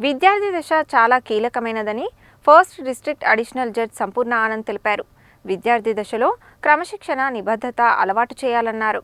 విద్యార్థి దశ చాలా కీలకమైనదని first district additional judge Sampoorna Anand తెలిపారు. విద్యార్థి దశలో క్రమశిక్షణ నిబద్ధత అలవాటు చేయాలన్నారు.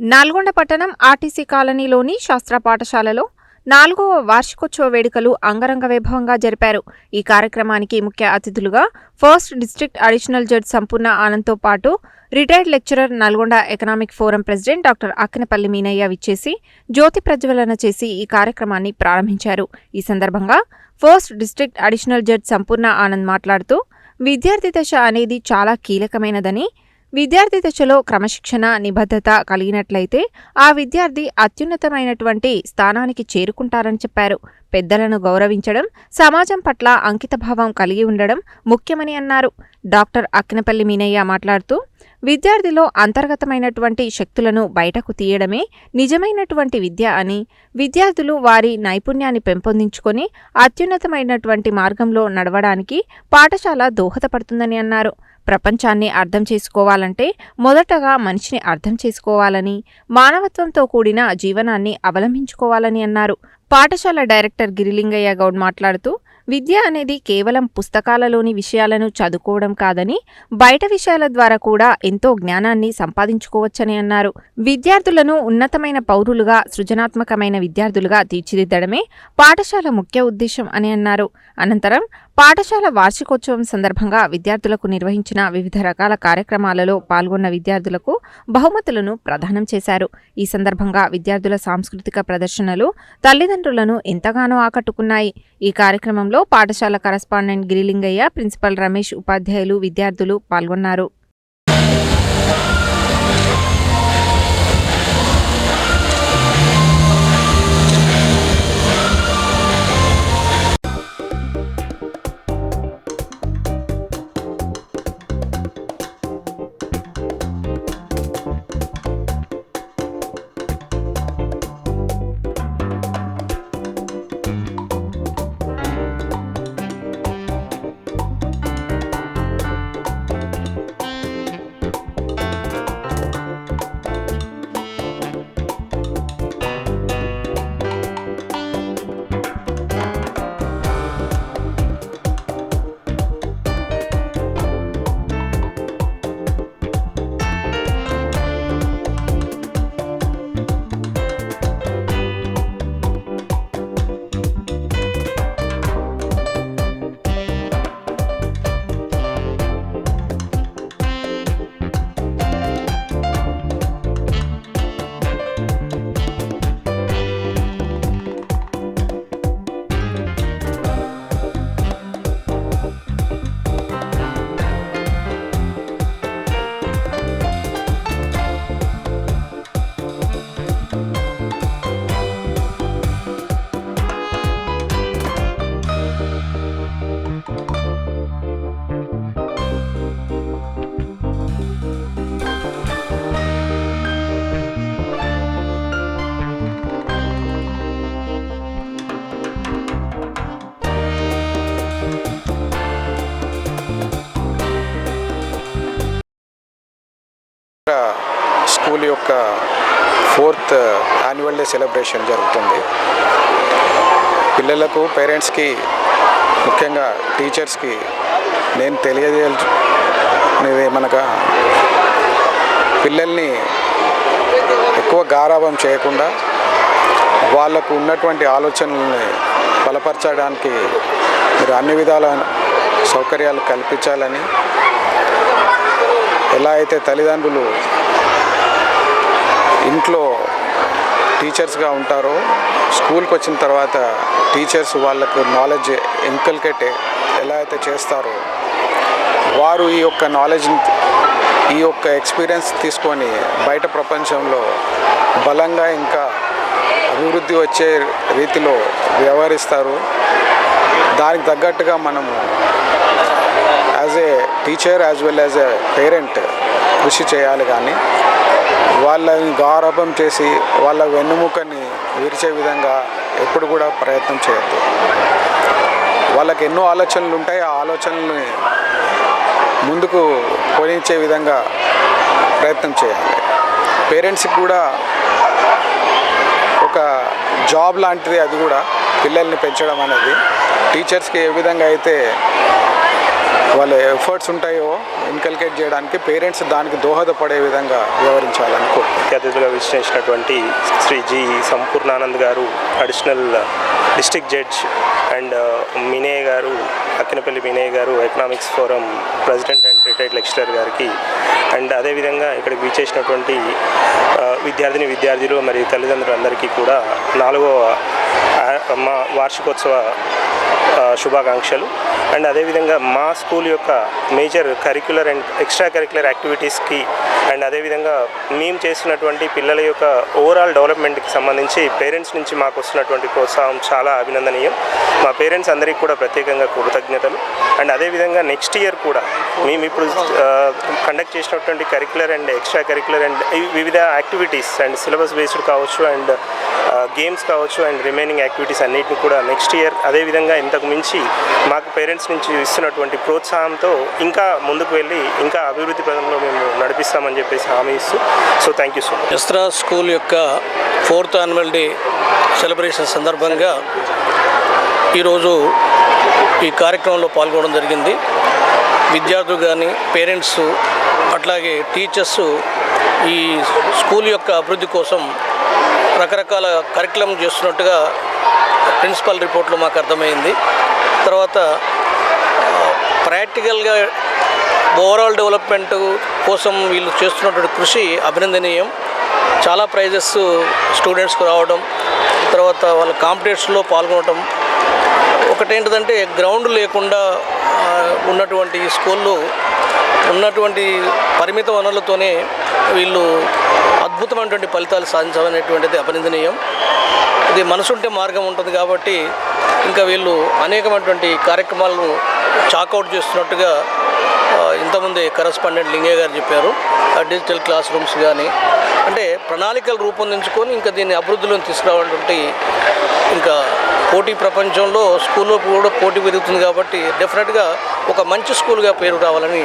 నల్గొండ పట్టణం ఆర్టీసీ కాలనీలోని శాస్త్ర పాఠశాలలో నాలుగవ వార్షికోత్సవ వేడుకలు అంగరంగ వైభవంగా జరిపారు. ఈ కార్యక్రమానికి ముఖ్య అతిథులుగా ఫస్ట్ డిస్ట్రిక్ట్ అడిషనల్ జడ్జ్ సంపూర్ణ ఆనంద్తో పాటు retired lecturer Nalgonda economic forum president doctor Akkinapalli Meenaiah విచ్చేసి జ్యోతి ప్రజ్వలన చేసి ఈ కార్యక్రమాన్ని ప్రారంభించారు. ఈ సందర్భంగా ఫస్ట్ డిస్ట్రిక్ట్ అడిషనల్ జడ్జ్ సంపూర్ణ ఆనంద్ మాట్లాడుతూ విద్యార్థి దశ అనేది చాలా కీలకమైనదని విద్యార్థి దశలో క్రమశిక్షణ నిబద్ధత కలిగినట్లయితే ఆ విద్యార్థి అత్యున్నతమైనటువంటి స్థానానికి చేరుకుంటారని చెప్పారు. పెద్దలను గౌరవించడం సమాజం పట్ల అంకితభావం కలిగి ఉండడం ముఖ్యమని అన్నారు. డాక్టర్ అక్కినపల్లి మీనయ్య మాట్లాడుతూ విద్యార్థిలో అంతర్గతమైనటువంటి శక్తులను బయటకు తీయడమే నిజమైనటువంటి విద్య అని విద్యార్థులు వారి నైపుణ్యాన్ని పెంపొందించుకొని అత్యున్నతమైనటువంటి మార్గంలో నడవడానికి పాఠశాల దోహదపడుతుందని అన్నారు. ప్రపంచాన్ని అర్థం చేసుకోవాలంటే మొదటగా మనిషిని అర్థం చేసుకోవాలని మానవత్వంతో కూడిన జీవనాన్ని అవలంబించుకోవాలని అన్నారు. పాఠశాల డైరెక్టర్ గిరిలింగయ్య గౌడ్ మాట్లాడుతూ విద్య అనేది కేవలం పుస్తకాలలోని విషయాలను చదువుకోవడం కాదని బయట విషయాల ద్వారా కూడా ఎంతో జ్ఞానాన్ని సంపాదించుకోవచ్చని అన్నారు. విద్యార్థులను ఉన్నతమైన పౌరులుగా సృజనాత్మకమైన విద్యార్థులుగా తీర్చిదిద్దడమే పాఠశాల ముఖ్య ఉద్దేశం అని అన్నారు. అనంతరం పాఠశాల వార్షికోత్సవం సందర్భంగా విద్యార్థులకు నిర్వహించిన వివిధ రకాల కార్యక్రమాలలో పాల్గొన్న విద్యార్థులకు బహుమతులను ప్రదానం చేశారు. ఈ సందర్భంగా విద్యార్థుల సాంస్కృతిక ప్రదర్శనలు తల్లిదండ్రులను ఎంతగానో ఆకట్టుకున్నాయి. ఈ కార్యక్రమంలో పాఠశాల కరస్పాండెంట్ గిరిలింగయ్య ప్రిన్సిపల్ రమేష్ ఉపాధ్యాయులు విద్యార్థులు పాల్గొన్నారు. ఫోర్త్ యాన్యువల్ డే సెలబ్రేషన్ జరుగుతుంది. పిల్లలకు పేరెంట్స్కి ముఖ్యంగా టీచర్స్కి నేను తెలియజేయాల్సినది ఏమనగా పిల్లల్ని ఎక్కువ గారాభం చేయకుండా వాళ్ళకు ఉన్నటువంటి ఆలోచనల్ని బలపరచడానికి మీరు అన్ని విధాల సౌకర్యాలు కల్పించాలని ఎలా అయితే తల్లిదండ్రులు ఇంట్లో టీచర్స్గా ఉంటారో. స్కూల్కి వచ్చిన తర్వాత టీచర్స్ వాళ్ళకు నాలెడ్జ్ ఇంకల్కేట్ ఎలా అయితే చేస్తారో వారు ఈ యొక్క నాలెడ్జ్ ఈ యొక్క ఎక్స్పీరియన్స్ తీసుకొని బయట ప్రపంచంలో బలంగా ఇంకా అభివృద్ధి వచ్చే రీతిలో వ్యవహరిస్తారు. దానికి తగ్గట్టుగా మనము as a teacher as well as a parent కృషి చేయాలి కానీ వాళ్ళని గారభం చేసి వాళ్ళ వెన్నుముకని విరిచే విధంగా ఎప్పుడు కూడా ప్రయత్నం చేయొద్దు. వాళ్ళకి ఎన్నో ఆలోచనలు ఉంటాయి. ఆ ఆలోచనల్ని ముందుకు పోలించే విధంగా ప్రయత్నం చేయాలి. పేరెంట్స్కి కూడా ఒక జాబ్ లాంటిది అది కూడా పిల్లల్ని పెంచడం అనేది టీచర్స్కి ఏ విధంగా అయితే వాళ్ళ ఎఫర్ట్స్ ఉంటాయో ఇన్కల్కేట్ చేయడానికి పేరెంట్స్ దానికి దోహదపడే విధంగా వ్యవహరించాలని కోరుకుంటున్నాను ముఖ్య అతిథులుగా విశ్లేషించినటువంటి Shri G Sampoornanand garu additional district judge and మినే garu Akkinapalli మినే garu economics forum president and retired lecturer గారికి అండ్ అదేవిధంగా ఇక్కడికి విచ్చేసినటువంటి uh, విద్యార్థిని విద్యార్థులు మరియు తల్లిదండ్రులందరికీ కూడా నాలుగవ మా వార్షికోత్సవ శుభాకాంక్షలు. అండ్ అదేవిధంగా మా స్కూల్ యొక్క major curricular and extra curricular యాక్టివిటీస్కి and అదేవిధంగా మేము చేస్తున్నటువంటి పిల్లల యొక్క ఓవరాల్ డెవలప్మెంట్కి సంబంధించి పేరెంట్స్ నుంచి మాకు వస్తున్నటువంటి ప్రోత్సాహం చాలా అభినందనీయం. మా పేరెంట్స్ అందరికీ కూడా ప్రత్యేకంగా కృతజ్ఞతలు. అండ్ అదేవిధంగా నెక్స్ట్ ఇయర్ కూడా మేము ఇప్పుడు కండక్ట్ చేసినటువంటి curricular and extra curricular and వివిధ యాక్టివిటీస్ అండ్ సిలబస్ బేస్డ్ కావచ్చు అండ్ గేమ్స్ కావచ్చు అండ్ రిమైనింగ్ యాక్టివిటీస్ అన్నిటిని కూడా నెక్స్ట్ ఇయర్ అదేవిధంగా ఇంతకు మించి మాకు పేరెంట్స్ నుంచి ఇస్తున్నటువంటి ప్రోత్సాహంతో ఇంకా ముందుకు వెళ్ళి ఇంకా అభివృద్ధి పదంలో మేము నడిపిస్తామని చెప్పేసి హామీ ఇస్తూ so thank you so much Ezra school యొక్క ఫోర్త్ యాన్యువల్ డే సెలబ్రేషన్ సందర్భంగా ఈరోజు ఈ కార్యక్రమంలో పాల్గొనడం జరిగింది. విద్యార్థులు కానీ పేరెంట్స్ అట్లాగే టీచర్స్ ఈ స్కూల్ యొక్క అభివృద్ధి కోసం రకరకాల కరికులం చేస్తున్నట్టుగా ప్రిన్సిపల్ రిపోర్ట్లో మాకు అర్థమైంది. తర్వాత ప్రాక్టికల్గా ఓవరాల్ డెవలప్మెంట్ కోసం వీళ్ళు చేస్తున్నటువంటి కృషి అభినందనీయం. చాలా ప్రైజెస్ స్టూడెంట్స్కు రావడం తర్వాత వాళ్ళ కాంపిటీషన్లో పాల్గొనడం ఒకటేంటిదంటే గ్రౌండ్ లేకుండా ఉన్నటువంటి ఈ స్కూళ్ళు ఉన్నటువంటి పరిమిత వనరులతోనే వీళ్ళు అద్భుతమైనటువంటి ఫలితాలు సాధించమనేటువంటిది అభినందనీయం ఇది మనసుంటే మార్గం ఉంటుంది కాబట్టి ఇంకా వీళ్ళు అనేకమైనటువంటి కార్యక్రమాలను చాకౌట్ చేస్తున్నట్టుగా ఇంతకుముందే కరస్పాండెంట్ లింగయ్య గారు చెప్పారు. ఆ డిజిటల్ క్లాస్ రూమ్స్ కానీ అంటే ప్రణాళికలు రూపొందించుకొని ఇంకా దీన్ని అభివృద్ధిలో తీసుకురావాలంటే ఇంకా పోటీ ప్రపంచంలో స్కూల్లో కూడా పోటీ పెరుగుతుంది కాబట్టి డెఫినెట్గా ఒక మంచి స్కూల్గా పేరు రావాలని